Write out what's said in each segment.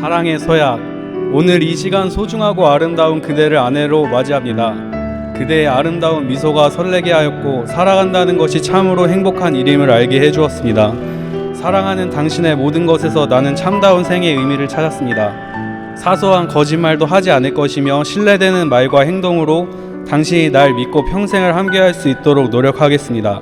사랑의 서약 오늘 이 시간 소중하고 아름다운 그대를 아내로 맞이합니다. 그대의 아름다운 미소가 설레게 하였고 살아간다는 것이 참으로 행복한 일임을 알게 해주었습니다. 사랑하는 당신의 모든 것에서 나는 참다운 생의 의미를 찾았습니다. 사소한 거짓말도 하지 않을 것이며 신뢰되는 말과 행동으로 당신이 날 믿고 평생을 함께할 수 있도록 노력하겠습니다.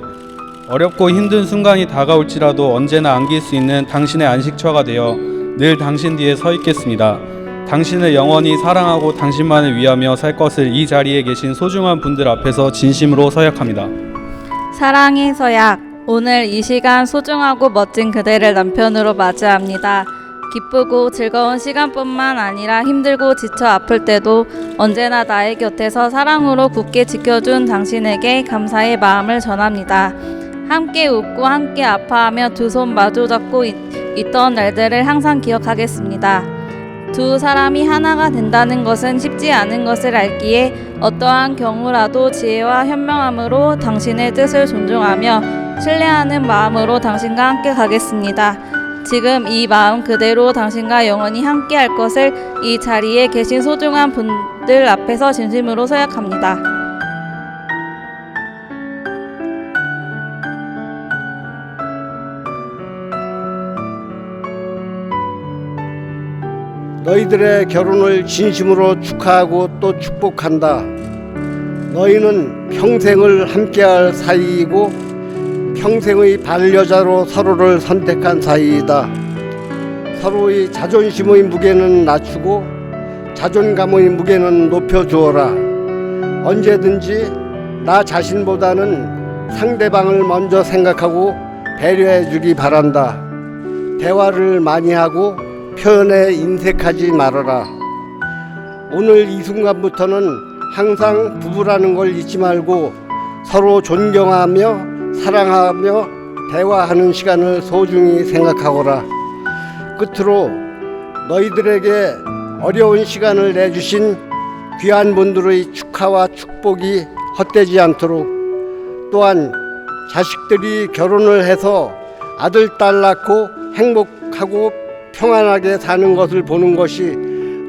어렵고 힘든 순간이 다가올지라도 언제나 안길 수 있는 당신의 안식처가 되어 늘 당신 뒤에 서 있겠습니다. 당신을 영원히 사랑하고 당신만을 위하며 살 것을 이 자리에 계신 소중한 분들 앞에서 진심으로 서약합니다. 사랑의 서약. 오늘 이 시간 소중하고 멋진 그대를 남편으로 맞이합니다. 기쁘고 즐거운 시간뿐만 아니라 힘들고 지쳐 아플 때도 언제나 나의 곁에서 사랑으로 굳게 지켜준 당신에게 감사의 마음을 전합니다. 함께 웃고 함께 아파하며 두 손 마주 잡고 있, 있던 날들을 항상 기억하겠습니다. 두 사람이 하나가 된다는 것은 쉽지 않은 것을 알기에 어떠한 경우라도 지혜와 현명함으로 당신의 뜻을 존중하며 신뢰하는 마음으로 당신과 함께 가겠습니다. 지금 이 마음 그대로 당신과 영원히 함께 할 것을 이 자리에 계신 소중한 분들 앞에서 진심으로 서약합니다. 너희들의 결혼을 진심으로 축하하고 또 축복한다. 너희는 평생을 함께할 사이이고 평생의 반려자로 서로를 선택한 사이이다. 서로의 자존심의 무게는 낮추고 자존감의 무게는 높여 주어라. 언제든지 나 자신보다는 상대방을 먼저 생각하고 배려해 주기 바란다. 대화를 많이 하고 표현에 인색하지 말아라. 오늘 이 순간부터는 항상 부부라는 걸 잊지 말고 서로 존경하며 사랑하며 대화하는 시간을 소중히 생각하거라. 끝으로 너희들에게 어려운 시간을 내주신 귀한 분들의 축하와 축복이 헛되지 않도록 또한 자식들이 결혼을 해서 아들, 딸 낳고 행복하고 평안하게 사는 것을 보는 것이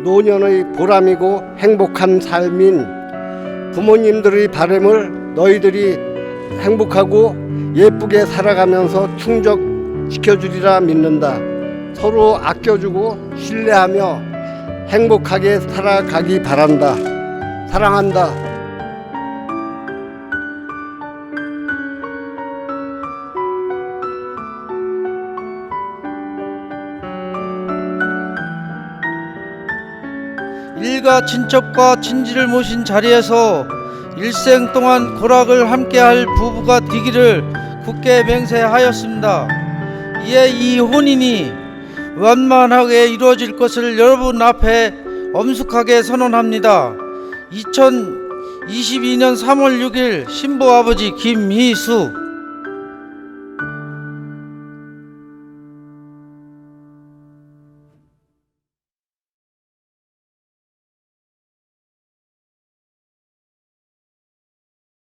노년의 보람이고 행복한 삶인 부모님들의 바람을 너희들이 행복하고 예쁘게 살아가면서 충족시켜주리라 믿는다. 서로 아껴주고 신뢰하며 행복하게 살아가기 바란다. 사랑한다. 일가 친척과 친지를 모신 자리에서 일생 동안 고락을 함께할 부부가 되기를 굳게 맹세하였습니다. 이에 이 혼인이 완만하게 이루어질 것을 여러분 앞에 엄숙하게 선언합니다. 2022년 3월 6일 신부 아버지 김희수